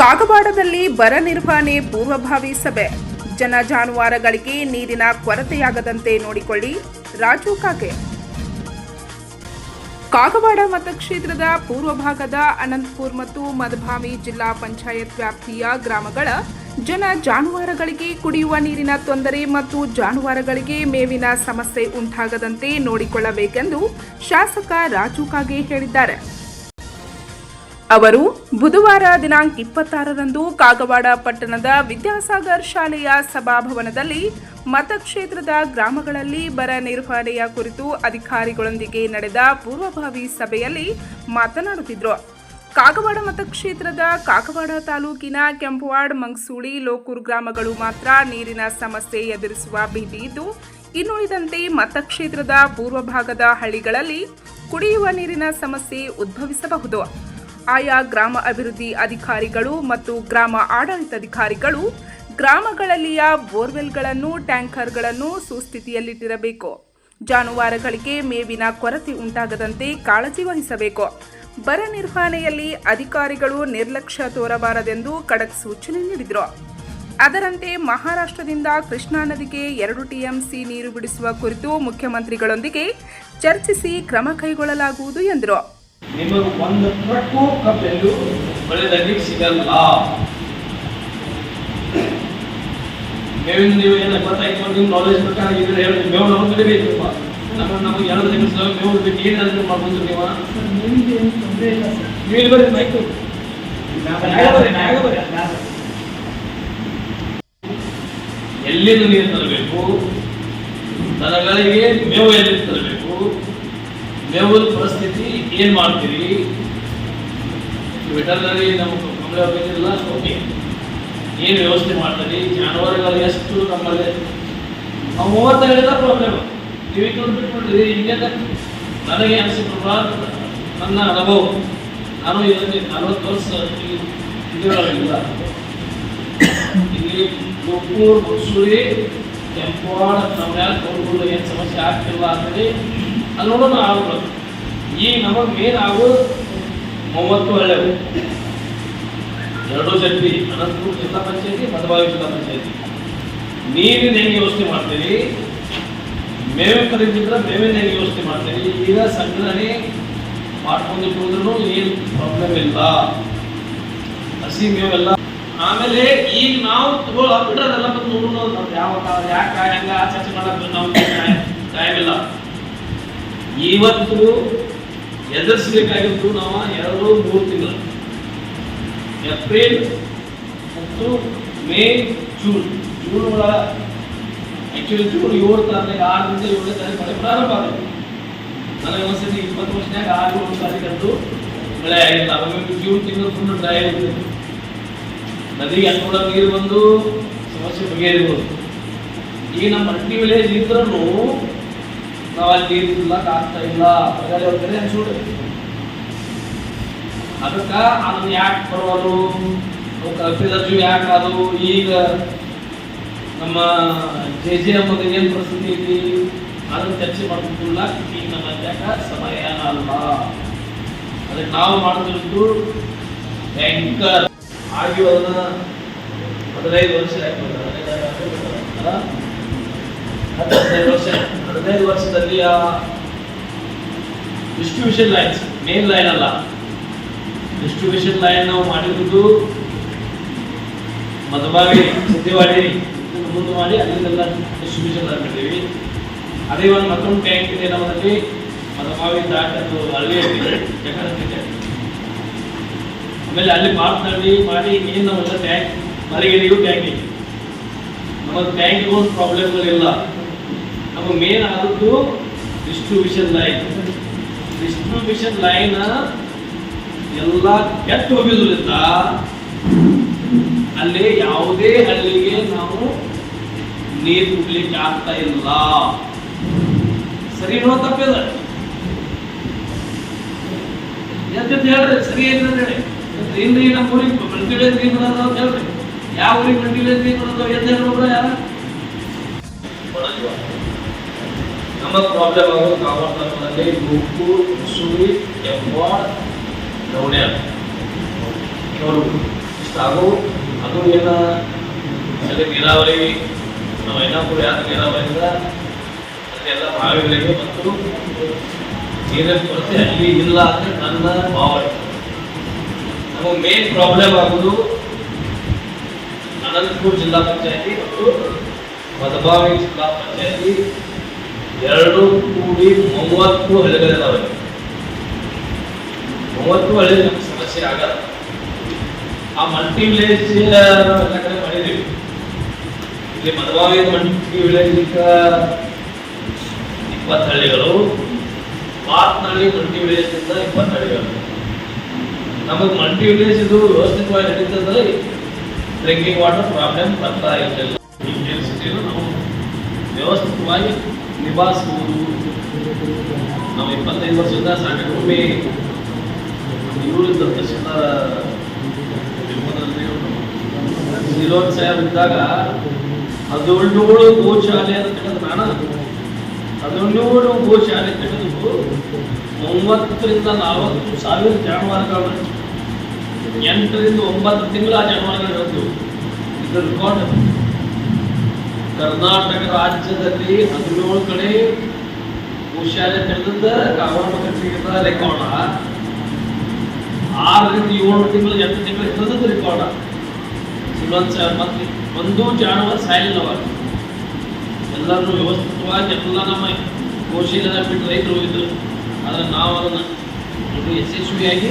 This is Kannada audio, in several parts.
ಕಾಗವಾಡದಲ್ಲಿ ಬರ ನಿರ್ವಹಣೆ ಪೂರ್ವಭಾವಿ ಸಭೆ. ಜನ ಜಾನುವಾರುಗಳಿಗೆ ನೀರಿನ ಕೊರತೆಯಾಗದಂತೆ ನೋಡಿಕೊಳ್ಳಿ ರಾಜು ಕಾಗೆ. ಕಾಗವಾಡ ಮತಕ್ಷೇತ್ರದ ಪೂರ್ವ ಭಾಗದ ಅನಂತಪುರ್ ಮತ್ತು ಮದಭಾವಿ ಜಿಲ್ಲಾ ಪಂಚಾಯತ್ ವ್ಯಾಪ್ತಿಯ ಗ್ರಾಮಗಳ ಜನ ಜಾನುವಾರುಗಳಿಗೆ ಕುಡಿಯುವ ನೀರಿನ ತೊಂದರೆ ಮತ್ತು ಜಾನುವಾರುಗಳಿಗೆ ಮೇವಿನ ಸಮಸ್ಯೆ ಉಂಟಾಗದಂತೆ ನೋಡಿಕೊಳ್ಳಬೇಕೆಂದು ಶಾಸಕ ರಾಜು ಕಾಗೆ ಹೇಳಿದ್ದಾರೆ. ಅವರು ಬುಧವಾರ ದಿನಾಂಕ ಇಪ್ಪತ್ತಾರರಂದು ಕಾಗವಾಡ ಪಟ್ಟಣದ ವಿದ್ಯಾಸಾಗರ್ ಶಾಲೆಯ ಸಭಾಭವನದಲ್ಲಿ ಮತಕ್ಷೇತ್ರದ ಗ್ರಾಮಗಳಲ್ಲಿ ಬರ ನಿರ್ವಹಣೆಯ ಕುರಿತು ಅಧಿಕಾರಿಗಳೊಂದಿಗೆ ನಡೆದ ಪೂರ್ವಭಾವಿ ಸಭೆಯಲ್ಲಿ ಮಾತನಾಡುತ್ತಿದ್ದರು ಕಾಗವಾಡ ಮತಕ್ಷೇತ್ರದ ಕಾಗವಾಡ ತಾಲೂಕಿನ ಕೆಂಪವಾಡ್, ಮಂಗಸೂಳಿ, ಲೋಕೂರ್ ಗ್ರಾಮಗಳು ಮಾತ್ರ ನೀರಿನ ಸಮಸ್ಯೆ ಎದುರಿಸುವ ಭೀತಿ ಇದ್ದು, ಇನ್ನುಳಿದಂತೆ ಮತಕ್ಷೇತ್ರದ ಪೂರ್ವ ಭಾಗದ ಹಳ್ಳಿಗಳಲ್ಲಿ ಕುಡಿಯುವ ನೀರಿನ ಸಮಸ್ಯೆ ಉದ್ಭವಿಸಬಹುದು. ಆಯಾ ಗ್ರಾಮ ಅಭಿವೃದ್ಧಿ ಅಧಿಕಾರಿಗಳು ಮತ್ತು ಗ್ರಾಮ ಆಡಳಿತಾಧಿಕಾರಿಗಳು ಗ್ರಾಮಗಳಲ್ಲಿಯ ಬೋರ್ವೆಲ್ಗಳನ್ನು, ಟ್ಯಾಂಕರ್ಗಳನ್ನು ಸುಸ್ಥಿತಿಯಲ್ಲಿಟ್ಟಿರಬೇಕು. ಜಾನುವಾರುಗಳಿಗೆ ಮೇವಿನ ಕೊರತೆ ಉಂಟಾಗದಂತೆ ಕಾಳಜಿ ವಹಿಸಬೇಕು. ಬರ ನಿರ್ವಹಣೆಯಲ್ಲಿ ಅಧಿಕಾರಿಗಳು ನಿರ್ಲಕ್ಷ್ಯ ತೋರಬಾರದೆಂದು ಖಡಕ್ ಸೂಚನೆ ನೀಡಿದರು. ಅದರಂತೆ ಮಹಾರಾಷ್ಟ್ರದಿಂದ ಕೃಷ್ಣಾ ನದಿಗೆ ಎರಡು ಟಿಎಂಸಿ ನೀರು ಬಿಡಿಸುವ ಕುರಿತು ಮುಖ್ಯಮಂತ್ರಿಗಳೊಂದಿಗೆ ಚರ್ಚಿಸಿ ಕ್ರಮ ಕೈಗೊಳ್ಳಲಾಗುವುದು ಎಂದರು. ನಿಮಗೆ ಒಂದು ಟ್ರಕ್ಕು ಕಬ್ಬೆಲ್ಲೂ ಬೆಳೆದಲ್ಲಿಗೆ ಸಿಗಲ್ಲ. ಮೇವಿನ ನೀವು ಏನು ಗೊತ್ತಾಯ್ತು ನಿಮ್ಮ ನಾಲೆಜ್ ಪ್ರಕಾರ ಇದ್ರೆ ಹೇಳಿ. ಮೇವು ನಮ್ಗೆ ತಿಳಿಬೇಕು ನಮ್ಮ ನಮಗೆ ಎರಡು ದಿವಸ ಮೇವು ಬಿಟ್ಟು ಏನು ಅದನ್ನು ಮಾಡ್ಬೋದು ನೀವು. ನೀವು ಬರ್ರಿ ಮೈಕು. ಎಲ್ಲಿಂದ ನೀರು ತರಬೇಕು? ದನಗಳಿಗೆ ಮೇವು ಎಲ್ಲಿ ತರಬೇಕು? ಮೇವಿನ ಪರಿಸ್ಥಿತಿ ಏನ್ ಮಾಡ್ತೀರಿ? ವೆಟರ್ನರಿ ನಮ್ಗೆ ಕಮಲ ಇಲ್ಲ. ಓಕೆ. ಏನು ವ್ಯವಸ್ಥೆ ಮಾಡ್ತೀರಿ? ಜಾನುವಾರುಗಳು ಎಷ್ಟು ನಮ್ಮಲ್ಲಿ? ನಾವು ಮೂವತ್ತು ಹೇಳಿದ ಪ್ರಾಬ್ಲಮ್ ಟಿವಿ ಬಿಟ್ಬಿಟ್ಟಿರಿ ಹಿಂಗೆ ನನಗೆ ಅನಿಸಿದ ಪ್ರಕಾರ ನನ್ನ ಅನುಭವ. ನಾನು ಇದರಲ್ಲಿ ನಲವತ್ತು ವರ್ಷ ಇದರೊಳಗಿಲ್ಲ ಇಲ್ಲಿ ಲೋಕೂರ್ ಮುಸುಳಿ ಕೆಂಪವಾಡ ನಮ್ಮ ತೋರ್ಕೊಂಡು ಏನು ಸಮಸ್ಯೆ ಆಗ್ತಿಲ್ಲ ಅಂತೇಳಿ ನೋಡೋಣ ಆಗ್ಬೋದು ಈಗ ನಮಗೆ ಮೇನ್ ಆಗೋದು ಮೂವತ್ತು ಹಳ್ಳೆವು ಎರಡು ಜಡ್ಡಿ ಅನಂತಪುರ ಜಿಲ್ಲಾ ಪಂಚಾಯತಿ, ಮಧುಬಾವಿ ಜಿಲ್ಲಾ ಪಂಚಾಯತಿ. ನೀರಿನ ಹೆಂಗೆ ಯೋಚನೆ ಮಾಡ್ತೀರಿ, ಮೇವೆ ಖರೀದಿದ್ರೆ ಮೇವಿನ ಹೆಂಗೆ ಯೋಚನೆ ಮಾಡ್ತೀರಿ. ಈಗ ಸಂಗ್ರಹಣೆ ಮಾಡ್ಕೊಂಡಿಟ್ಟುದ್ರು ಏನು ಪ್ರಾಬ್ಲಮ್ ಇಲ್ಲ. ಹಸಿ ಮೇವೆಲ್ಲ ಆಮೇಲೆ ಈಗ ನಾವು ತಗೊಳ್ಳೋ ಬಿಟ್ರದೆಲ್ಲ ಬಂದು ನೋಡೋಣ ಯಾವ ಯಾಕೆ ಹೆಂಗ ಆಚರಣೆ ಮಾಡೋದು ನಾವು ಟೈಮ್ ಇಲ್ಲ ಇವತ್ತು ಎದುರಿಸಬೇಕಾಗಿತ್ತು ನಾವು ಎರಡು ಮೂರು ತಿಂಗಳು. ಏಪ್ರಿಲ್ ಮತ್ತು ಮೇ ಜೂನ್. ಜೂನ್ ಒಳ ಆ್ಯಕ್ಚುಲಿ ಜೂನ್ ಏಳು ತಾರೀಕು ಆರರಿಂದ ಏಳನೇ ತಾರೀಕು ಮಳೆ ಪ್ರಾರಂಭ ಆಗುತ್ತೆ. ನನಗೆ ಒಂದ್ಸತಿ ಇಪ್ಪತ್ತು ವರ್ಷದಾಗ ಆರು ಏಳು ತಾರೀಕಂತೂ ಮಳೆ ಆಗಿಲ್ಲ. ಅವಾಗ ಜೂನ್ ತಿಂಗಳು ಫುಲ್ ಡ್ರೈ ಆಗುತ್ತೆ. ನದಿಗೆ ಅನುಕೂಲ ನೀರು ಬಂದು ಸಮಸ್ಯೆ ಬಗೆಹರಿಬೋದು. ಈಗ ನಮ್ಮ ಹಟ್ಟಿ ವಿಲೇಜ್ ಇದ್ರೂ ನಾವು ಅಲ್ಲಿ ನೀರು ಆಗ್ತಾ ಇಲ್ಲ. ಅವ್ರ ಕಡೆ ಅನ್ಸೋಡು ಅದಕ್ಕ ಅದನ್ನ ಯಾಕೆ ಬರೋದು? ಕಲ್ಪಿದರ್ಜು ಯಾಕೆ ಅದು? ಈಗ ನಮ್ಮ ಜೆ ಜೆ ಎಂಬುದು ಏನು ಪರಿಸ್ಥಿತಿ ಐತಿ? ಅದನ್ನ ಚರ್ಚೆ ಮಾಡ್ತಿಲ್ಲ ಈಗ ನಮ್ಮ ಅಧ್ಯಕ್ಷ ಸಮಯ ಅಲ್ಲ ಅದಕ್ಕೆ ನಾವು ಮಾಡ್ತಿರೋದು ಬ್ಯಾಂಕರ್ ಆಗಿ ಅದನ್ನ ಹದಿನೈದು ವರ್ಷ? ಹದಿನೈದು ವರ್ಷ ಹದಿನೈದು ವರ್ಷದಲ್ಲಿ ಆ ಡಿಸ್ಟ್ರಿಬ್ಯೂಷನ್ ಲೈನ್ಸ್ ಮೇನ್ ಲೈನ್ ಅಲ್ಲ. ಡಿಸ್ಟ್ರಿಬ್ಯೂಷನ್ ಲೈನ್ ನಾವು ಮಾಡಿರುವುದು ಮಧುಬಾವಿ, ಸಿದ್ದಿವಾಡಿ ಮುಂದೆ ಮಾಡಿ ಅಲ್ಲಿಂದೆಲ್ಲ ಡಿಸ್ಟ್ರಿಬ್ಯೂಷನ್ ಲೈನ್ ಮಾಡಿದ್ದೀವಿ. ಅದೇ ಒಂದು ಮತ್ತೊಂದು ಟ್ಯಾಂಕ್ ಇದೆ ನಮ್ಮಲ್ಲಿ ಮಧುಬಾವಿ ದಾಟದ್ದು ಅಲ್ಲಿ ಆಮೇಲೆ ಅಲ್ಲಿ ಮಾತನಾಡಿ ಮಾಡಿ ಏನು ನಮ್ಮೆಲ್ಲ ಟ್ಯಾಂಕ್ ಮರಿಗಿರಿಗೂ ಟ್ಯಾಂಕ್ ಇದೆ ನಮಗೆ ಟ್ಯಾಂಕ್ ಒಂದು ಪ್ರಾಬ್ಲಮ್ಗಳಿಲ್ಲ ನಮಗೆ ಮೇನ್ ಆದದ್ದು ಡಿಸ್ಟ್ರಿಬ್ಯೂಷನ್ ಲೈನ್ ಡಿಸ್ಟ್ರಿಬ್ಯೂಷನ್ ಲೈನ್ ಎಲ್ಲ ಕೆಟ್ಟು ಹೋಗಿದ್ರಿಂದ ಅಲ್ಲಿ ಯಾವುದೇ ಹಳ್ಳಿಗೆ ನಾವು ನೀರು ಕುಡ್ಲಿಕ್ಕೆ ಆಗ್ತಾ ಇಲ್ಲ. ಸರಿ ನೋ ತಪ್ಪಿಲ್ಲ ಎಂತ ಹೇಳ್ರಿ, ಸರಿ ಏನ್ರಿ ಹೇಳಿ. ನಮ್ಮ ಊರಿಗೆ ಮಲ್ಟಿವೇಸ್ ನೀರು ಬರೋದು ಅಂತ ಹೇಳ್ರಿ. ಯಾವ ಊರಿಗೆ ಮಂಡಿಲೆ ನೀರು ಬರೋದು ಎದ್ದ ಹೇಳ್ಬಿಡ್ರ ಯಾರ? ನಮ್ಮ ಪ್ರಾಬ್ಲಮ್ ಆಗೋದು ಕಾಮರ್ನಲ್ಲಿ ಗುಂಪು ಸುಳಿ ಎವ್ವಾಡ್ ನವಣ್ಯ ಅವರು ಇಷ್ಟ ಹಾಗೂ ಅದು ಏನ? ಅಲ್ಲಿ ನೀರಾವರಿ ನಾವು ಐನಾಪುರ ಯಾರು ನೀರಾವರಿಯಿಂದ ಅದೆಲ್ಲ ಬಾವಿಗಳಿಗೆ ಮತ್ತು ನೀರಿನ ಕೊರತೆ ಅಲ್ಲಿ ಇಲ್ಲ ಅಂದರೆ ನನ್ನ ಭಾವನೆ. ನಮಗೆ ಮೇನ್ ಪ್ರಾಬ್ಲಮ್ ಆಗುವುದು ಅನಂತಪುರ ಜಿಲ್ಲಾ ಪಂಚಾಯತಿ ಮತ್ತು ಮದಬಾವಿ ಜಿಲ್ಲಾ ಪಂಚಾಯತಿ ಎರಡು ಕೂಡಿ ಮೂವತ್ತು ಹಳ್ಳಿಗಳಿದಾವೆ ಮೂವತ್ತು ಹಳ್ಳಿ ಸಮಸ್ಯೆ ಆಗಲ್ಲ. ಆ ಮಲ್ಟಿ ವಿಲೇಜ್ ಎಲ್ಲ ಕಡೆ ಇಲ್ಲಿ ಮದುವಾಗಿ ಮಲ್ಟಿ ವಿಲೇಜ್ ಇಪ್ಪತ್ತು ಹಳ್ಳಿಗಳು ಮಾತನಾಡಿ ಮಲ್ಟಿ ವಿಲೇಜ್ ಇಂದ ಇಪ್ಪತ್ತು ಹಳ್ಳಿಗಳು. ನಮಗೆ ಮಲ್ಟಿ ವಿಲೇಜ್ ಇದು ವ್ಯವಸ್ಥಿತವಾಗಿ ನಡೀತದೆ. ಡ್ರಿಂಕಿಂಗ್ ವಾಟರ್ ಪ್ರಾಬ್ಲಮ್ ಬರ್ತಾ ಇರಲಿಲ್ಲ ಸಿಟಿಯನ್ನು ನಾವು ವ್ಯವಸ್ಥಿತವಾಗಿ ನಿಭಾಯಿಸಬಹುದು ನಾವು ಇಪ್ಪತ್ತೈದು ವರ್ಷದಿಂದ ಸಣ್ಣ ಭೂಮಿ ಇವರಿಂದ ತಹಶೀಲ್ದಾರ್ ಜೀರೋನ್ ಸಾಹೇಬ್ ಇದ್ದಾಗ ಹದಿನೇಳು ಗೋಶಾಲೆ ಅಂತ ಹೇಳಿದ್ರು ನಾನು ಹದಿನೇಳು ಗೋಶಾಲೆ ತೆಗೆದು ಮೂವತ್ತರಿಂದ ನಲವತ್ತು ಸಾವಿರ ಜಾನುವಾರುಗಳು ಎಂಟರಿಂದ ಒಂಬತ್ತು ತಿಂಗಳು ಜಾನುವಾರುಗಳು ಇರೋದು. ಇದು ರೆಕಾರ್ಡ್ ಕರ್ನಾಟಕ ರಾಜ್ಯದಲ್ಲಿ ಹದಿನೇಳು ಕಡೆ ಗೋಶಾಲೆ ತೆರೆದ ಕಾವಲುಮಕ್ಕಳಿಗೆ ರೆಕಾರ್ಡ ಆರರಿಂದ ಏಳು ತಿಂಗಳು, ಎಂಟು ತಿಂಗಳು ಇದ್ದದ್ದು ರೆಕಾರ್ಡ ಒಂದು ಜಾನುವಾರು ಸಾಯಲಿಲ್ಲ ಅವಾಗ ಎಲ್ಲರೂ ವ್ಯವಸ್ಥಿತವಾಗಿ ಎಲ್ಲ ನಮ್ಮ ಗೋಶಾಲೆನ ಬಿಟ್ಟು ರೈತರು ಹೋಗಿದ್ರು. ಆದರೆ ನಾವು ಅದನ್ನು ಒಂದು ಯಶಸ್ವಿಯಾಗಿ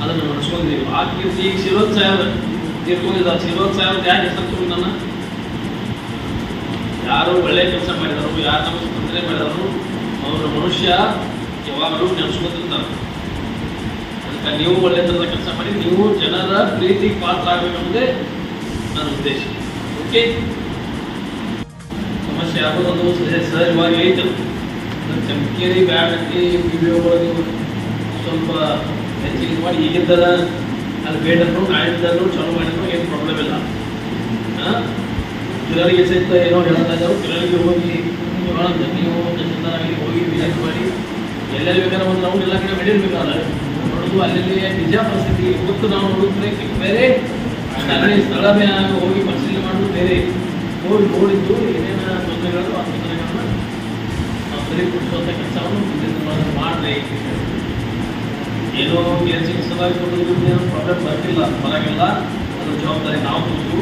ಅದನ್ನು ನಡೆಸ್ಕೊಂಡಿದ್ದೀವಿ. ಆ ಕೀರ್ತಿ ಈಗ ಶಿರೋದ್ ಸಾಹೇಬ್ ತೀರ್ಕೊಂಡಿದ್ದಾರೆ. ಶಿರೋದ್ ಸಾಹೇಬ್ ಯಾಕೆ ಹೆಸರು ನನ್ನ? ಯಾರು ಒಳ್ಳೆ ಕೆಲಸ ಮಾಡಿದರು ಯಾರು ನಮಗೆ ತೊಂದರೆ ಮಾಡಿದರು ಅವರ ಮನುಷ್ಯ ಯಾವಾಗಲೂ ನೆನೆಸ್ಕೊತಿರ್ತಾರೆ ಅದಕ್ಕೆ ನೀವು ಒಳ್ಳೆ ಥರದ ಕೆಲಸ ಮಾಡಿ, ನೀವು ಜನರ ಪ್ರೀತಿ ಪಾತ್ರ ಆಗಬೇಕೆಂಬುದೇ ನನ್ನ ಉದ್ದೇಶ. ಓಕೆ ಸಮಸ್ಯೆ ಆಗೋದೊಂದು ಸಹಜ ಸಹಜವಾಗಿ ಐತೆ ಚಮಕೇರಿ ಬ್ಯಾಡಕ್ಕೆ ವಿಡಿಯೋಗಳು ಸ್ವಲ್ಪ ಹೆಚ್ಚಿಗೆ ಮಾಡಿ ಈಗಿದ್ದರ ಅಲ್ಲಿ ಬೇಡರು ನಾಳಿದ್ದರು ಚಾಲು ಮಾಡಿದ್ರು ಏನು ಪ್ರಾಬ್ಲಮ್ ಇಲ್ಲ. ಹಾಂ? ಕೆಲವರಿಗೆ ಸಹಿತ ಏನೋ ಹೇಳ್ತಾ ಇದ್ದಾರೆ ಕೆಲವರಿಗೆ ಹೋಗಿ ನೀವು ನೀವು ತಹಶೀಲ್ದಾರಾಗಿ ಹೋಗಿ ವಿಸಿಟ್ ಮಾಡಿ ಎಲ್ಲೆಲ್ಲಿ ಬೇಕಾದ್ರೆ ಒಂದು ರೌಂಡ್ ಎಲ್ಲ ಕಡೆ ಮಡಿರ್ಬೇಕಾದ್ರೆ ನೋಡೋದು ಅಲ್ಲಿ ನಿಜ ಪರಿಸ್ಥಿತಿ. ಗೊತ್ತು ನಾವು ನೋಡಿದ್ರೆ ಬೇರೆ ಅಲ್ಲಿ ಸ್ಥಳವೇ ಹೋಗಿ ಪರಿಶೀಲನೆ ಮಾಡೋದು ಬೇರೆ. ಹೋಗಿ ನೋಡಿದ್ದು ಏನೇನು ತೊಂದರೆಗಳು, ಆ ತೊಂದರೆಗಳನ್ನ ನಾವು ಸರಿಪಡಿಸುವಂಥ ಕೆಲಸವನ್ನು ಮುಂದಿನ ಮಾಡಿದೆ ಏನೋ ಕೆಲಸ ಚಿಕಿತ್ಸೆಗಾಗಿ ಕೊಡೋದ್ರಿಂದ ಏನು ಪ್ರಾಬ್ಲಮ್ ಬರ್ತಿಲ್ಲ. ಬರಾಗಿಲ್ಲ ಅದ್ರ ಜವಾಬ್ದಾರಿ ನಾವು ತಗೊಂಡು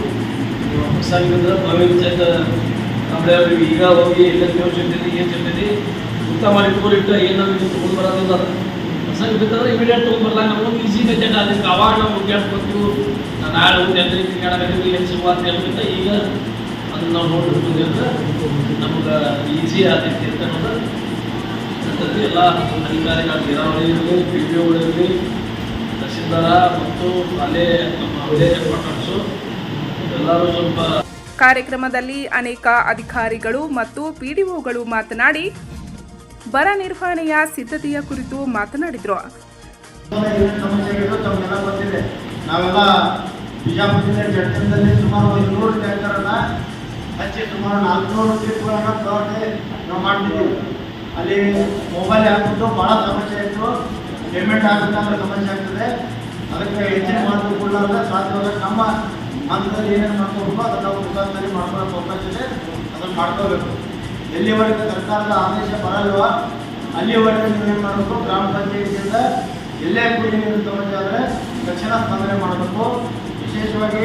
ಹೊಸಾಗಿದ್ರೆ ಸಹಿತ ಆಮೇಲೆ ಅವ್ರಿಗೆ ಈಗ ಹೋಗಿ ಎಲ್ಲ ದೇವ್ರ ಜೊತೆ ಏನು ಜೊತೆ ಉತ್ತಮ ಮಾಡಿ ಇಟ್ಕೊಂಡಿಟ್ಟು ಏನು ನಮಗೆ ತೊಗೊಂಡು ಬರೋದಿಲ್ಲ ಹೊಸ ಬೇಕಾದ್ರೆ ಇಮಿಡಿಯೇಟ್ ತೊಗೊಂಡು ಬರಲ್ಲ ಒಂದು ಈಸಿ ಮೆಥಡ್ ಅದಕ್ಕೆ ಅವಾಗ ನಾವು ಹುಡ್ಕ್ಯಾಡ್ಬೇಕು ನಾಳೆ ಒಂದು ಎಂಟು ತಿಂಗಳಾಗತ್ತೆ ಏನು ಅಂತ ಹೇಳ್ಬಿಟ್ಟು ಈಗ ಅದನ್ನ ನಾವು ನೋಡ್ಬಿಟ್ಟು ಅಂದ್ರೆ ನಮ್ಗೆ ಈಸಿ ಆತೈತಿ ಅಂತ ಅನ್ನೋದು. ಅಂತಂದು ಎಲ್ಲ ಅಧಿಕಾರಿಗಳ ನೀರಾವರಿ ಇರಲಿ, ಪಿ ಡಿ ಇರಲಿ, ತಹಶೀಲ್ದಾರ ಮತ್ತು ಅಲ್ಲೇ ನಮ್ಮ ವಿಲೇಜ್ ಸ್ವಲ್ಪ ಕಾರ್ಯಕ್ರಮದಲ್ಲಿ ಅನೇಕ ಅಧಿಕಾರಿಗಳು ಮತ್ತು ಪಿಡಿಒಗಳು ಮಾತನಾಡಿ, ಬರ ನಿರ್ವಹಣೆಯ ಸಿದ್ಧತೆಯ ಕುರಿತು ಮಾತನಾಡಿದರು. ನಾವೆಲ್ಲ ಬಿಜಾಪುರದಿಂದ ಜಡ್ಕಂದಲ್ಲಿ ಸುಮಾರು ಒಂದು ನೂರು ಟ್ಯಾಂಕರನ್ನ ಹಚ್ಚಿ ಸುಮಾರು ನಾಲ್ಕುನೂರು ಟ್ರಿಪ್ಗಳನ್ನ ತಗೊಂಡು ನಾವು ಮಾಡ್ತಿದ್ದೀವಿ. ಅಲ್ಲಿ ಮೊಬೈಲ್ ಹಾಕ್ಬಿಟ್ಟು ಭಾಳ ಸಮಸ್ಯೆ ಇತ್ತು. ಪೇಮೆಂಟ್ ಆಗಬೇಕಂದ್ರೆ ಸಮಸ್ಯೆ ಆಗ್ತದೆ. ಅದಕ್ಕೆ ಹೆಚ್ಚಿನ ಕೊಡಲಾರ್ದೆ ಸಾಧ್ಯವಾದ ನಮ್ಮ ಹಂತದಲ್ಲಿ ಏನೇನು ಮಾಡ್ಕೋಬೇಕು ಅದನ್ನು ನಾವು ಮುಖಾಂತರ ಮಾಡ್ಕೊಳ್ಳೋ ಅವಕಾಶ ಇದೆ. ಅದನ್ನು ಮಾಡ್ಕೋಬೇಕು ಎಲ್ಲಿವರೆಗೆ ಸರ್ಕಾರದ ಆದೇಶ ಬರಲ್ವ ಅಲ್ಲಿವರೆಗೆ ನೀವೇನು ಮಾಡಬೇಕು, ಗ್ರಾಮ ಪಂಚಾಯಿತಿಯಿಂದ ಎಲ್ಲೇ ನೀರು ಸಮಸ್ಯೆ ಆದರೆ ತಕ್ಷಣ ಸ್ಪಂದನೆ ಮಾಡಬೇಕು. ವಿಶೇಷವಾಗಿ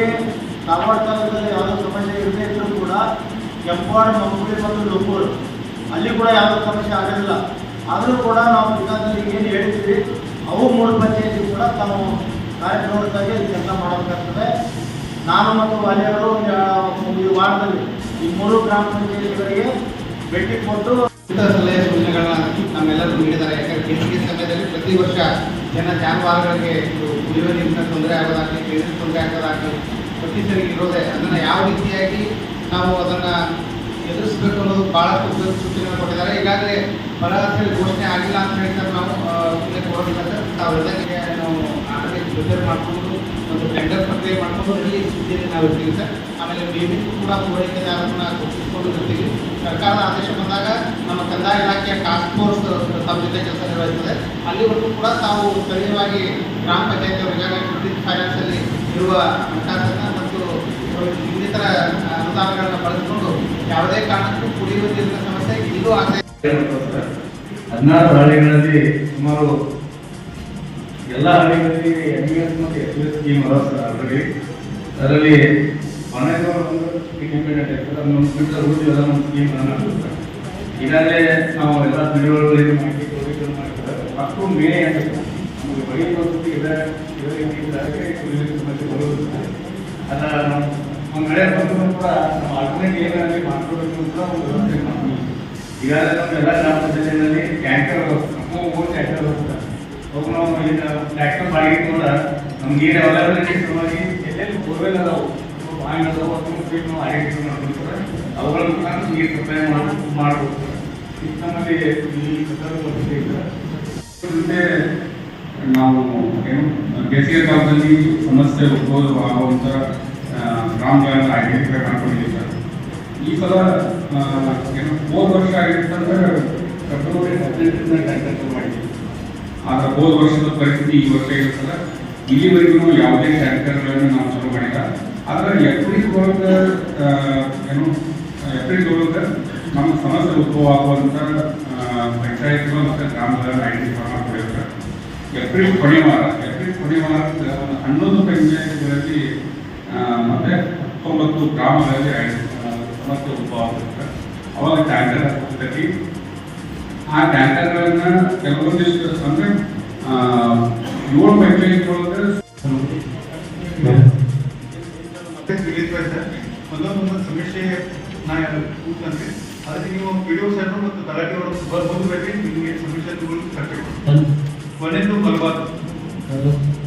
ಧಾರವಾಡ ತಾಲೂಕಲ್ಲಿ ಯಾವುದೋ ಸಮಸ್ಯೆ ಇರದೇ ಇದ್ದರೂ ಕೂಡ ಕೆಂಪವಾಡ ಮಂಗುಳಿ ಮತ್ತು ಲೋಕೂರು, ಅಲ್ಲಿ ಕೂಡ ಯಾವುದೋ ಸಮಸ್ಯೆ ಆಗಿರಲಿಲ್ಲ ಆದರೂ ಕೂಡ ನಾವು ಮುಖಾಂತರ ಏನು ಹೇಳ್ತೀವಿ, ಅವು ಮೂರು ಪಂಚಾಯಿತಿ ಕೂಡ ತಾವು ಕಾರ್ಯಕ್ರಮಕ್ಕಾಗಿ ಕೆಲಸ ಮಾಡಬೇಕಾಗ್ತದೆ. ನಾನು ಮತ್ತು ಅಲ್ಲಿಯವರು ಈ ವಾರದಲ್ಲಿ ಈ ಮೂರು ಗ್ರಾಮ ಪಂಚಾಯತಿಗಳಿಗೆ ಭೇಟಿ ಕೊಟ್ಟು ಇಂಥ ಸಲಹೆ ಸೂಚನೆಗಳನ್ನ ನಮ್ಮೆಲ್ಲರೂ ನೀಡಿದ್ದಾರೆ. ಯಾಕಂದ್ರೆ ಬೇಸಿಗೆ ಸಮಯದಲ್ಲಿ ಪ್ರತಿ ವರ್ಷ ಜನ ಜಾನುವಾರುಗಳಿಗೆ ಕುಡಿಯುವ ನೀರಿನ ತೊಂದರೆ ಆಗೋದಾಗಲಿ ನೀರಿನ ತೊಂದರೆ ಆಗೋದಾಗಲಿ ಪ್ರತಿ ಸರಿ ಇರೋದೇ. ಅದನ್ನು ಯಾವ ರೀತಿಯಾಗಿ ನಾವು ಅದನ್ನು ಎದುರಿಸಬೇಕು ಅನ್ನೋದು ಭಾಳಷ್ಟು ಸೂಚನೆ ಕೊಟ್ಟಿದ್ದಾರೆ. ಈಗಾಗಲೇ ಬರ ಅಂತ ಘೋಷಣೆ ಆಗಿಲ್ಲ ಅಂತ ಹೇಳ್ತಾರೆ ನಾವು ಕೊಡೋದಿಲ್ಲ ತಾವು ಹೇಳ್ದಂಗೆ ನಾವು ಆಲ್ರೆಡಿ ಪ್ರಿಪೇರ್ ಮಾಡಿಕೊಂಡು ಒಂದು ಟೆಂಡರ್ ಪ್ರಕ್ರಿಯೆ ಮಾಡಿಕೊಂಡು ರೆಡಿ ಸ್ಥಿತಿಯಲ್ಲಿ ನಾವು ಇರ್ತೀವಿ ಸರ್ ಆಮೇಲೆ ಬೇಬಿಗೂ ಕೂಡ ಪೂರೈಕೆದಾರರನ್ನ ಗುರುತಿಸಿಕೊಂಡು ಇರ್ತೀವಿ ಸರ್ಕಾರದ ಆದೇಶ ಬಂದಾಗ ನಮ್ಮ ಕಂದಾಯ ಇಲಾಖೆಯ ಟಾಸ್ಕ್ ಫೋರ್ಸ್ ತಮ್ಮ ಜೊತೆ ಕೆಲಸ ನಿರ್ವಹಿಸ್ತದೆ ಅಲ್ಲಿವರೆಗೂ ಕೂಡ ತಾವು ಸ್ಥಳೀಯವಾಗಿ ಗ್ರಾಮ ಪಂಚಾಯತಿ ಈಗಾಗಲೇ ಕ್ರೆಡಿಟ್ ಫೈನಾನ್ಸಲ್ಲಿ ಇರುವ ಹಣಕಾಸನ್ನ ಮತ್ತು ಇನ್ನಿತರ ಅನುದಾನಗಳನ್ನು ಬಳಸಿಕೊಂಡು ಯಾವುದೇ ಕಾರಣಕ್ಕೂ ಕುಡಿಯುವ ನೀರಿನ ಸಮಸ್ಯೆ ಇದು ಆಗದೆ ಹದಿನಾರು ಹಳ್ಳಿಗಳಲ್ಲಿ ಸುಮಾರು ಎಲ್ಲ ಹಳ್ಳಿಗಳಲ್ಲಿ ಎನ್ ಇ ಎಸ್ ಮತ್ತು ಎಸ್ ಎಸ್ ಸ್ಕೀಮ್ ಅದ ಆಲ್ರೆಡಿ ಅದರಲ್ಲಿ. ಮನೆಯವರು ಒಂದು ಒಂದು ಸ್ಕೀಮ್ ಸರ್ ಈಗಾಗಲೇ ನಾವು ಎಲ್ಲ ಮಾಡಿ ಪ್ರೋವಿಷನ್ ಮಾಡಿದ್ದಾರೆ ಮಕ್ಕಳು ಅಂತ ನಮಗೆ ಬರೀ ಪರಿಸ್ಥಿತಿ ಇದೆ ಬರುವುದಿಲ್ಲ ಅದ ನಮ್ಮ ಕಡೆ ಬಂದರೂ ಕೂಡ ನಮ್ಮ ಆಲ್ಟರ್ನೇಟ್ ಏನಾಗಲಿ ಮಾಡ್ಕೋಬೇಕು ಅಂತ ಒಂದು ವ್ಯವಸ್ಥೆ ಮಾಡ್ತೀವಿ. ಈಗಾಗಲೇ ನಮ್ಮ ಎಲ್ಲ ಗ್ರಾಮ ಪಂಚಾಯತಿನಲ್ಲಿ ಟ್ಯಾಂಕರ್ ನಾವು ಕೂಡ ನಮ್ಗೆ ನಾವು ನಾವು ಏನು ಬೇಸಿಗೆ ಕಾಲದಲ್ಲಿ ಸಮಸ್ಯೆ ಉದ್ಭವ ಆಗುವಂಥ ಗ್ರಾಮಗಳನ್ನು ಐಡೆಂಟಿಫೈ ಮಾಡ್ಕೊಂಡಿದ್ದೀವಿ ಸರ್. ಈ ಸಲ ಏನು ಮೂರು ವರ್ಷ ಆಗಿತ್ತಂದ್ರೆ ಫೆಬ್ರವರಿ ಹದಿನೆಂಟರಿಂದ ಟ್ಯಾಂಕರ್ ಆದ್ರೆ ಹೋದ ವರ್ಷದ ಪರಿಸ್ಥಿತಿ ಈ ವರ್ಷ ಇರುತ್ತಲ್ಲ, ಇಲ್ಲಿವರೆಗೂ ಯಾವುದೇ ಟ್ಯಾಂಕರ್ಗಳನ್ನು ನಾವು ಶುರು ಮಾಡಿಲ್ಲ. ಆದ್ರೆ ಏಪ್ರಿಲ್ ಒಳಗೆ ಏನು ಎಪ್ರಿಲ್ ಒಳಗೆ ನಮ್ಮ ಸಮಸ್ಯೆ ಉದ್ಭವ ಆಗುವಂಥ ಪಂಚಾಯತ್ಗಳು ಮತ್ತು ಗ್ರಾಮಗಳನ್ನು ಐಡೆಂಟಿಫೈ ಮಾಡ್ಕೊಂಡಿರ್ತಾರೆ ಏಪ್ರಿಲ್ ಕೊನೆ ವಾರ ಏಪ್ರಿಲ್ ಕೊನೆ ವಾರ ಒಂದು ಹನ್ನೊಂದು ಪಂಚಾಯತ್ಗಳಲ್ಲಿ ಮತ್ತೆ ಹತ್ತೊಂಬತ್ತು ಗ್ರಾಮಗಳಲ್ಲಿ ಸಮಸ್ಯೆ ಉದ್ಭವ ಆಗುತ್ತೆ ಅವಾಗ ಟ್ಯಾಂಕರ್ ಹಾಕ್ತಿದ್ದೀವಿ ಆ ಟ್ಯಾಂಕರ್ಗಳನ್ನ ಕೆಲವೊಂದಿಷ್ಟು ಅಂದ್ರೆ ಏಳು ಮತ್ತೆ ತಿಳಿದ್ವಿ ಸರ್. ಒಂದೊಂದೊಂದು ನಾ ಕೂತಂತೆ. ಅದಕ್ಕೆ ನೀವು ವಿಡಿಯೋ ಸರ್ ಮತ್ತು ತಲಾಟಿ ಅವರು ಬರ್ಬೋದು ಬೇಕೇ ನಿಮಗೆ ಸಮಸ್ಯೆ ತಗೊಂಡು ಕಟ್ಟಬೇಕು ಕೊನೆಯದು ಮಲ್ಬಾದ್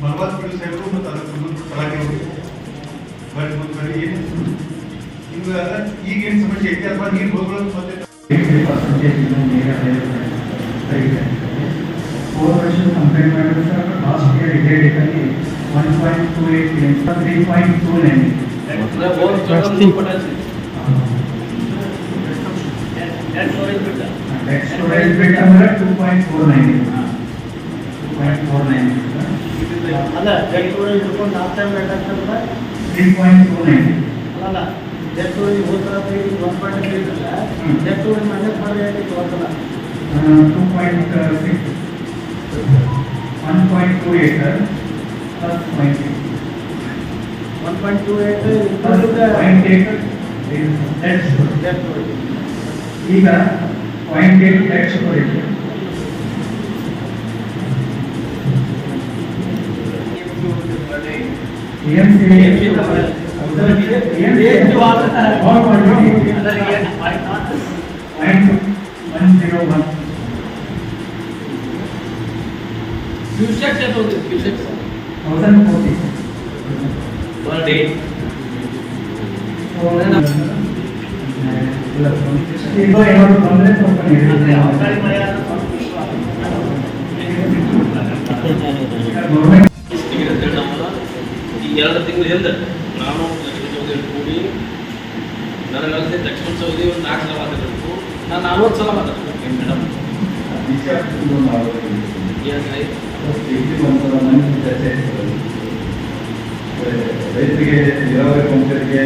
ಮಲ್ಬಾದ್ ವಿಡಿಯೋ ಸಾಹೇಬರು ಮತ್ತು ಅದಕ್ಕೆ ಸಂಬಂಧಪಟ್ಟ ಈಗ ಸಮಸ್ಯೆ ಐತೆ? ಅಥವಾ ನೀರು ಮತ್ತೆ 80 percentage even near right Overpopulation compared to last year it had only 1.28 lanes, 3.2 lanes. That's more important. That storage beta. That storage beta मेरा 2.49 है. 2.49. अल्लाह that storage जो कौन लास्ट टाइम बैठा था 3.29. अल्लाह ಪಾಯಿಂಟ್ ಟೂ ನೈನ್ ಅಲ್ಲ ಜಡ್ ಹೋಗ್ತಾರ ಒನ್ ಪಾಯಿಂಟ್ ತ್ರೀ ಇಲ್ಲ ಜಡ್ ಮೈನಸ್ ಮಾಡಿ ಹೋಗ್ತಲ್ಲ two point six one point two eight plus point one point two eight point eight debt ಜಡ್ ಈಗ point eight debt storage M C point one zero one cusecs ಎಷ್ಟು ಹೋಗುತ್ತೆ cusecs thousand forty per day ಇದು ಏನಾದ್ರು ತೊಂದರೆ ಸ್ವಲ್ಪ ಗೌರ್ಮೆಂಟ್ ಈ ಎರಡು ತಿಂಗಳ ಹಿಂದೆ ನಾನು ಲಕ್ಷ್ಮಣ ಚೌಧರಿ ಕೂಡಿ ನನಗೆ ಲಕ್ಷ್ಮಣ ಚೌಧರಿ ಒಂದು ನಾಲ್ಕು ಸಲ ಮಾತಾಡಬೇಕು ನಾನು ನಲ್ವತ್ತು ಸಲ ಮಾತಾಡ್ತೀನಿ ಮೇಡಮ್? ರೈತರಿಗೆ ನೀರಾವರಿ ಪಂಚರಿಗೆ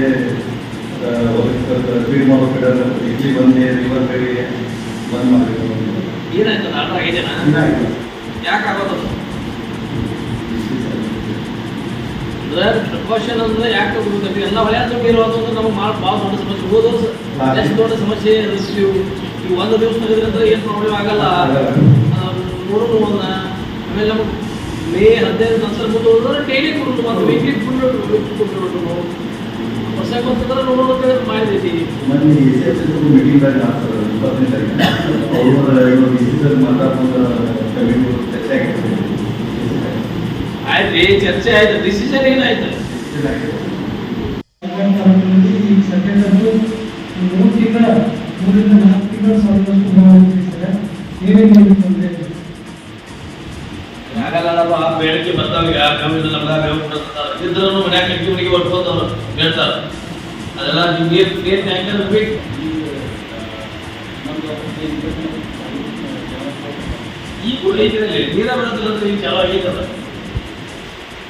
ಫೀಡ್ ಮಾಡೋ ಕಡೆ ಇಡ್ಲಿ ಬಂದು ರಿವರ್ ಬೆಳಿಗ್ಗೆ ಬಂದ್ ಮಾಡಬೇಕು ಏನಾಯ್ತು ಆರ್ಡರ್ ಆಗಿದೆನಾ? ಯಾಕೆ ಪ್ರಿಕಾಷನ್ ಅಂದ್ರೆ ಯಾಕೆ ಗೊತ್ತಿಲ್ಲ ಎಲ್ಲ ಹೊಳೆ ಹತ್ರ ಇರೋದು ಅಂದ್ರೆ ನಮಗೆ ಮಾಡಿ ಭಾಳ ದೊಡ್ಡ ಸಮಸ್ಯೆ. ಹೋದ ಎಷ್ಟು ದೊಡ್ಡ ಸಮಸ್ಯೆ ಎದುರಿಸ್ತೀವಿ ಈ ಒಂದು ದಿವಸ ತೆಗೆದ್ರಂದ್ರೆ ಏನು ಪ್ರಾಬ್ಲಮ್ ಆಗಲ್ಲ. ನೋಡೋಣ ಒಂದು. ಆಮೇಲೆ ನಮಗೆ ಮೇ ಹದಿನೈದು ನಂತರ ಹೋದ್ರೆ ಡೈಲಿ ಕೊಡೋದು ಮತ್ತು ವೀಕ್ಲಿ ಫುಲ್ ಕೊಟ್ಟು ಹೊಸ ಗೊತ್ತಂದ್ರೆ ನೋಡೋದು ಮಾಡಿದೈತಿ ಮೀಟಿಂಗ್ ಅವ್ರ ಮಾತಾಡ್ಕೊಂಡು ಆಯ್ತು ಚರ್ಚೆ ಆಯ್ತು ಡಿಸಿಷನ್ ಏನಾಯ್ತು ಮೂರು ತಿಂಗಳ ಮೂರಿಂದ ನಾಲ್ಕು ತಿಂಗಳ ಮನ್ಯಾಗ ಕಟ್ಟಿ ಮನೆಗೆ ಹೊಡ್ಕೋತವ್ರು ಅದೆಲ್ಲ ನೀವು ನೀರು ಟ್ಯಾಂಕರ್ ಬೇಕು? ಈ ಕೂಡ ನೀರ ಬರೋದಿಲ್ಲ ಚಾಲು ಆಗೈತದ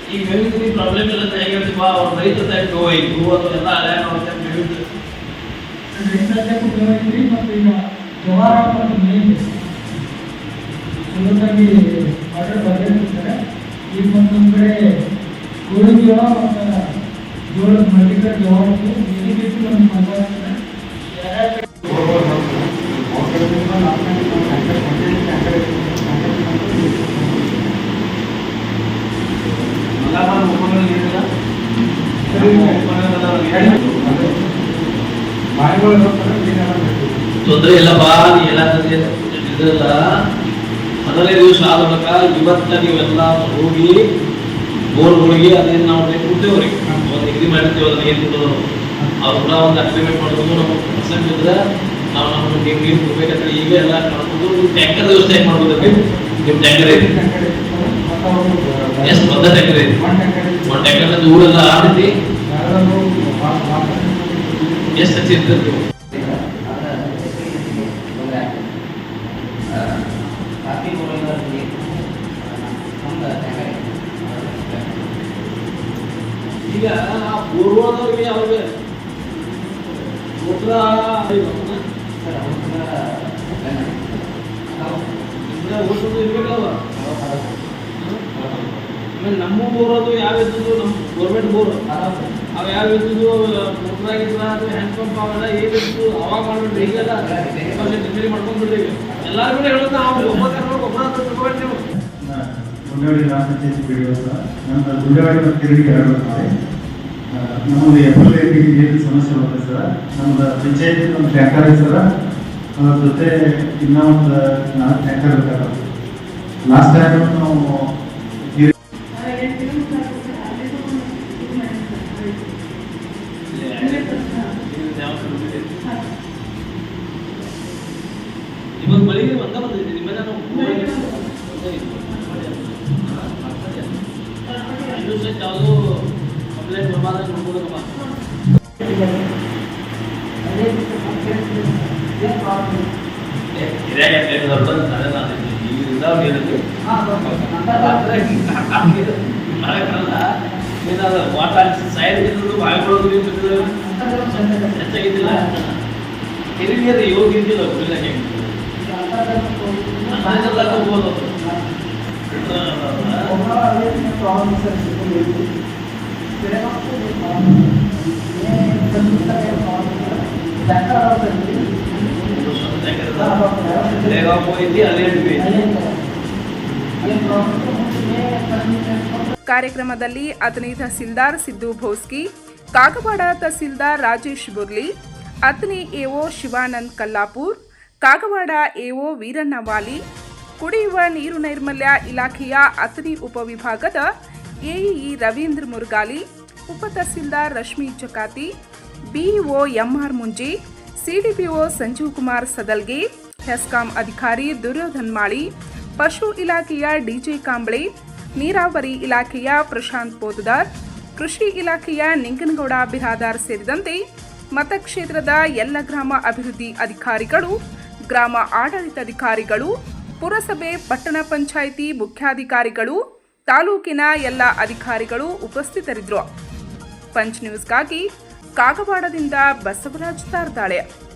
ಈ ಮೇವಿನ ಪ್ರಾಬ್ಲಮ್ ಇಲ್ಲ ಅಂತ ಹೇಗೆ ಹೇಳ್ತೀವಿ ಅವ್ರ ರೈತರ ಟೈಪ್ ಹೋಯ್ತು ಅದು ಎಲ್ಲ ಹಳೆ ನಾವು ಮೇವಿನ ರೈತರಿಗೆ ಮತ್ತು ಈಗ ಜವಾರ ಮತ್ತು ಮೇನ್ ಸುಲಭವಾಗಿ ಆರ್ಡರ್ ಬದಲಿರ್ತಾರೆ ಈಗ ಮತ್ತೊಂದು ಕಡೆ ಗೋಧಿ ಜೋಳ ಮತ್ತು ಜೋಳದ ಮಲ್ಟಿಕರ್ ಜೋಳ ಇದು ಬಿಟ್ಟು ನಮ್ಮ ಮಾತಾಡ್ತಾರೆ ಮಲಬಾರ್ ಉಪಕರಣ ತೊಂದ್ರೆ ಇಲ್ಲ ಬಾ, ನೀ ಎಲ್ಲ ಇದಲ್ಲ ಮೊದಲನೇ ದಿವಸ ಆದ ಬಳಿಕ ಇವತ್ತ ನೀವೆಲ್ಲ ಹೋಗಿ ಬೋರ್ಗಳಿಗೆ ಅದೇನು ನಾವು ಕೊಡ್ತೇವ್ರಿ ಒಂದು ನಿಗದಿ ಮಾಡಿರ್ತೇವಲ್ಲ ಏನು ಕೊಡೋದು ಅವ್ರು ಕೂಡ ಒಂದು ಅಗ್ರಿಮೆಂಟ್ ಮಾಡ್ಬೋದು ನಮ್ಮ ಪರ್ಸೆಂಟ್ ಇದ್ರೆ ನಾವು ನಮ್ಮ ನೀವು ನೀರು ಕೊಡ್ಬೇಕಂದ್ರೆ ಈಗ ಎಲ್ಲ ಕಳ್ಕೊಂಡು ಟ್ಯಾಂಕರ್ ವ್ಯವಸ್ಥೆ ಹೆಂಗೆ ಮಾಡ್ಬೋದ್ರಿ ನಿಮ್ಮ ಟ್ಯಾಂಕರ್ ಐತಿ ಎಷ್ಟು ಒಂದ ಟ್ಯಾಂಕರ್ ಐತಿ ಒಂದು ಟ್ಯಾಂಕರ್ ಊರೆಲ್ಲ ಆಡೈತಿ ಎಷ್ಟು ಇರ್ತೈತಿ ಈಗ ಪೂರ್ವದವ್ರಿಗೆ ಅವ್ರಿಗೆ ಉತ್ತರ ನಮ್ಮ ಬೋರದು ಯಾವ ಇದ್ದದ್ದು ನಮ್ಮ ಗೌರ್ಮೆಂಟ್ ಬೋರ್ ಅವು ಯಾವ ಇದ್ದದ್ದು ಮುಟ್ರಾಗಿದ್ರ ಅದು ಹ್ಯಾಂಡ್ ಪಂಪ್ ಅವೆಲ್ಲ ಏನಿತ್ತು ಅವಾಗ ಮಾಡ್ಬಿಟ್ರಿ ಈಗೆಲ್ಲ ರಿಪೇರಿ ಮಾಡ್ಕೊಂಡ್ ಬಿಡ್ರಿ ಎಲ್ಲಾರು ಕೂಡ ಹೇಳೋದು ನಾವು ಒಬ್ಬ ಕರ್ಕೊಂಡು ಒಬ್ಬರ ಹತ್ರ ತಗೊಳ್ಳಿ ನೀವು. ಗುಂಡವಾಡಿ ಗ್ರಾಮ ಪಂಚಾಯತಿ ಬಿಡಿಯೋಸ ನಂತರ ಗುಂಡವಾಡಿ ಎಫ್ ಎಲ್ ಏನು ಸಮಸ್ಯೆ ಬರುತ್ತೆ ಸರ್? ನಮ್ಮದು ಪಂಚಾಯತಿ ಒಂದು ಟ್ಯಾಂಕರ್ ಇದೆ ಸರ್. ಅದ್ರ ಜೊತೆ ಇನ್ನೂ ಒಂದು ನಾಲ್ಕು ಟ್ಯಾಂಕರ್ ಬೇಕಾಗುತ್ತೆ ಲಾಸ್ಟ್ ಟೈಮ್ ನಾವು ಹಿರಿಯಾಗ ಪ್ಲೇಟ್ ಬರ್ತದೆ ತಲೆ ನಾನು ಈಗ ಇದಾವ ಏನಂತ ಏನಾದ್ರು ವಾಟರ್ ಸೈಡ್ ಇದ್ದು ಬಾಯ್ಕೊಳ್ಳೋದು ಹೆಚ್ಚಾಗಿದ್ದಿಲ್ಲ ಹಿರಿಯರು ಯೋಗ ಇದ್ದಿಲ್ಲ ಹುಡುಗರಿಗೆ ಮನೆಯಲ್ಲ ಕಾರ್ಯಕ್ರಮದಲ್ಲಿ ಅತನಿ ತಹಸೀಲ್ದಾರ್ ಸಿದ್ದು ಭೋಸ್ಕಿ, ಕಾಗವಾಡ ತಹಸೀಲ್ದಾರ್ ರಾಜೇಶ್ ಬುರ್ಲಿ, ಅತನಿ ಎಒ ಶಿವಾನಂದ್ ಕಲ್ಲಾಪುರ್, ಕಾಗವಾಡ ಎಒ ವೀರಣ್ಣವಾಲಿ ಕುಡಿಯುವ ನೀರು ನೈರ್ಮಲ್ಯ ಇಲಾಖೆಯ ಅತನಿ ಉಪವಿಭಾಗದ ಎಇಇ ರವೀಂದ್ರ ಮುರುಗಾಲಿ, ಉಪ tahsildar Rashmi Jakati BEO MR Munji, CDPO Sanjeev Kumar Sadalge, HESCOM ಅಧಿಕಾರಿ ದುರ್ಯೋಧನ್ ಮಾಳಿ, ಪಶು ಇಲಾಖೆಯ ಡಿಜೆ ಕಾಂಬಳೆ, ನೀರಾವರಿ ಇಲಾಖೆಯ ಪ್ರಶಾಂತ್ ಪೋತದಾರ್ ಕೃಷಿ ಇಲಾಖೆಯ ನಿಂಗನಗೌಡ ಬಿರಾದಾರ್ ಸೇರಿದಂತೆ ಮತಕ್ಷೇತ್ರದ ಎಲ್ಲ ಗ್ರಾಮ ಅಭಿವೃದ್ಧಿ ಅಧಿಕಾರಿಗಳು, ಗ್ರಾಮ ಆಡಳಿತಾಧಿಕಾರಿಗಳು ಪುರಸಭೆ ಪಟ್ಟಣ ಪಂಚಾಯಿತಿ ಮುಖ್ಯಾಧಿಕಾರಿಗಳು, ತಾಲೂಕಿನ ಎಲ್ಲ ಅಧಿಕಾರಿಗಳು ಉಪಸ್ಥಿತರಿದ್ದರು. ಪಂಚ್ ನ್ಯೂಸ್ಗಾಗಿ ಕಾಗವಾಡದಿಂದ ಬಸವರಾಜ್ ತಾರ್ದಾಳೆ.